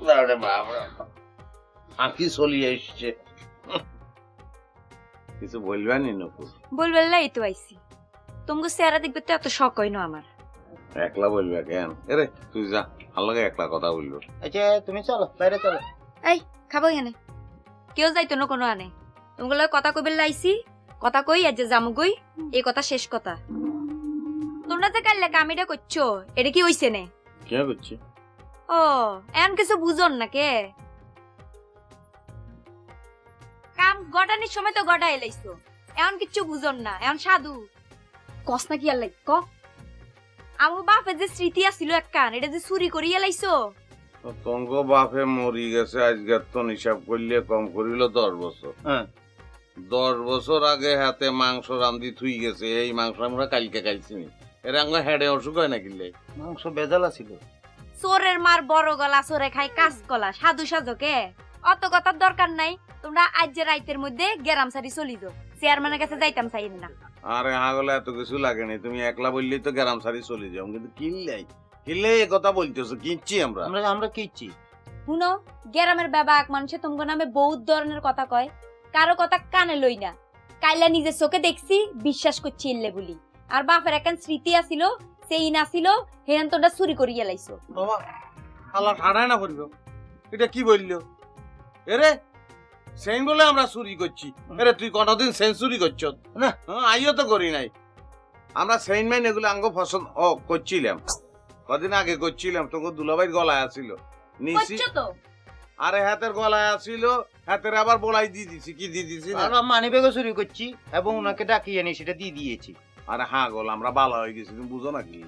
আরে বাবা আঁকি চলিয়ে এসছে। কিছু বলবেনি নকুল? বলবেন এই তো আইছি। তোমাকে চেহারা দেখবে তো এত শখ হয় না আমার। একলা বলবে কেন? এরে তুই যা আমার একলা কথা বলব। আচ্ছা তুমি চলো বাইরে চলো। এই খাব এখানে। কেউ যাইতো না কোনো আনে। তোমাকে লগে কথা কইবে লাইছি কথা জামু কই এই কথা শেষ কথা। তোমরা যে কাল কামিটা করছ এটা কি হইছে নে? কে করছি? ও এমন কিছু বুঝন না কে? কাম গটানির সময় তো গটা এলাইছো এমন কিচ্ছু বুঝন না এমন সাধু। কস না কি আর লাই ক? আমার বাপের যে স্মৃতি আছিল এক কান এটা যে চুরি করিয়া লাইছো? তঙ্গ বাপে মরি গেছে তো হিসাব করলে কম করিল দশ বছর। হ্যাঁ। দশ বছর আগে হাতে মাংস রান্ধি থুই গেছে এই মাংস আমরা কালকে খাইছি নি এর আমরা হেডে অসুখ হয় না কিনলে মাংস বেজাল ছিল চোরের মার বড় গলা চোরে খাই কাজ কলা। সাধু সাধকে অত কথার দরকার নাই। তোমরা আজ যে রাইতের মধ্যে গেরাম সারি চলি যাও। চেয়ারম্যানের কাছে যাইতাম চাই না। আরে হাগলে এত কিছু লাগে লাগেনি। তুমি একলা বললেই তো গ্রাম সারি চলে যাও। কিন্তু কিনলাই কিনলে এ কথা বলতেছো কিনছি আমরা। আমরা আমরা কিচ্ছি শুনো গেরামের বাবা এক মানুষে তোমার নামে বহুত ধরনের কথা কয়। কারও কথা কানে লই না। কাইলা নিজের চোখে দেখছি বিশ্বাস করছি ইল্লে বলি। আর বাপের একখান স্মৃতি আছিল সেই নাছিল হেরান তোমরা চুরি করিয়া লাইছো। বাবা আল্লাহ ঠাড়ায় না পড়ব। এটা কি বলল? এরে সেন বলে আমরা চুরি করছি। এরে তুই কতদিন সেন চুরি করছ? না হ্যাঁ, আইও তো করি নাই। আমরা সেইন মাইন এগুলো আঙ্গ ফসল ও করছিলাম। কদিন আগে করছিলাম তোকে দুলাভাইয়ের গলায় আসিল নিছি তো। আরে হাতের গলায় আসিল হাতের আবার বলাই দিয়ে দিছি কি দিয়ে দিছি না? আমরা মানি ব্যাগও চুরি করছি এবং ওনাকে ডাকিয়ে নিয়ে সেটা দিয়ে দিয়েছি। আরে হ্যাঁ গোল আমরা ভালো হয়ে গেছি তুমি বুঝো না কি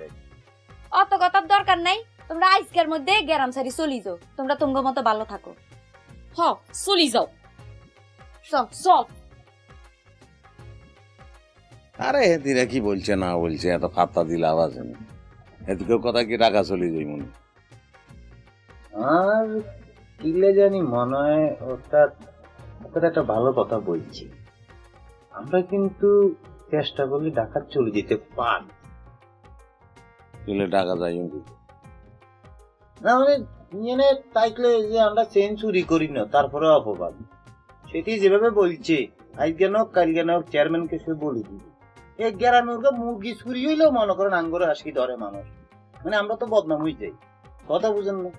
অত কথার দরকার নাই তোমরা আজকের মধ্যে গেরাম সারি চলি যাও তোমরা তোমার মতো ভালো থাকো। হ চলি যাও। চল। চল। আরে হেতিরা কি বলছে না বলছে এত ফাত্তা দিলে আওয়াজ নেই এদিকে কথা কি টাকা চলে যাই মনে? আর কিলে জানি মনে হয় ওটা ওটা একটা ভালো কথা বলছি। আমরা কিন্তু চেষ্টা করলে ডাকাত চলে যেতে পারি। দিলে টাকা যাই না মানে নিয়ে তাইলে যে আমরা চেন চুরি করি না তারপরে অপবাদ। সেটি যেভাবে বলছে আজকে হোক কালকে হোক চেয়ারম্যানকে সে বলে দিবে। এই গ্রামের ওকে মুরগি চুরি হইলেও মনে করেন আঙ্গুরে হাসি ধরে মানুষ। মানে আমরা তো বদনাম হয়ে যাই। কথা বুঝেন না।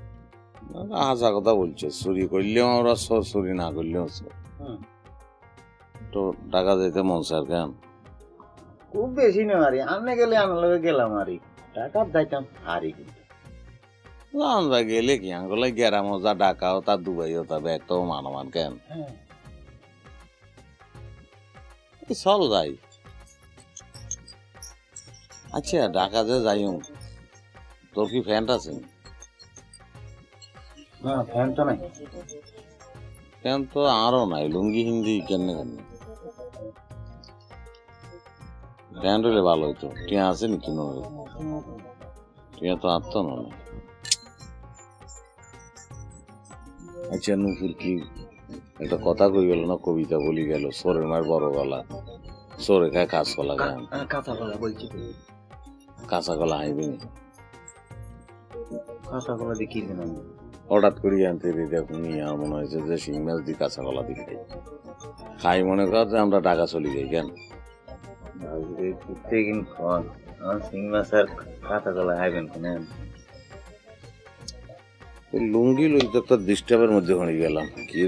হাসা কথা বলছে চুরি করলেও আমরা সর চুরি না করলেও সর হুম। তো টাকা দিতে মন স্যার কেন? খুব বেশি না আরে আনলে গেলে আনলে গেলাম আরে। টাকা যাইতাম হারি কিন্তু। আমরা গেলে কি? আঙ্গুলে গেরামও যা ডাকাও তা দুবাইও তা ব্যাগটাও মানমান কেন? হ্যাঁ। চল যাই। আচ্ছা ঢাকা যে যাইও। তোর কি ফ্যান্ট আছে? না ফ্যান তো নাই। ফ্যান তো আরও নাই লুঙ্গি হিন্দি কেমনে কেমনে ফ্যান্ট হলে ভালো হইতো টিয়া আছে নাকি নয় টিয়া তো আত্ম নয় আচ্ছা নুপুর কি একটা কথা কই গেল না কবিতা বলি গেল সোরের মার বড় গলা সোরে খায় কাঁচ কলা খায় কাঁচা কলা বলছি কাঁচা কলা আইবি না কাঁচা কলা কিনবেন আমি হঠাৎ করে আনতে দেখুন আর মনে হয়েছে যে শিং মাছ দিয়ে কাঁচা কলা দিয়ে খাই খাই মনে কর যে আমরা টাকা চলে যাই কেন প্রত্যেকদিন খাওয়ান আমার শিং মাছ আর কাঁচা কলা খাইবেন কেন লুঙ্গি লই তো একটা ডিস্টার্বের মধ্যে হয়ে গেলাম। কি?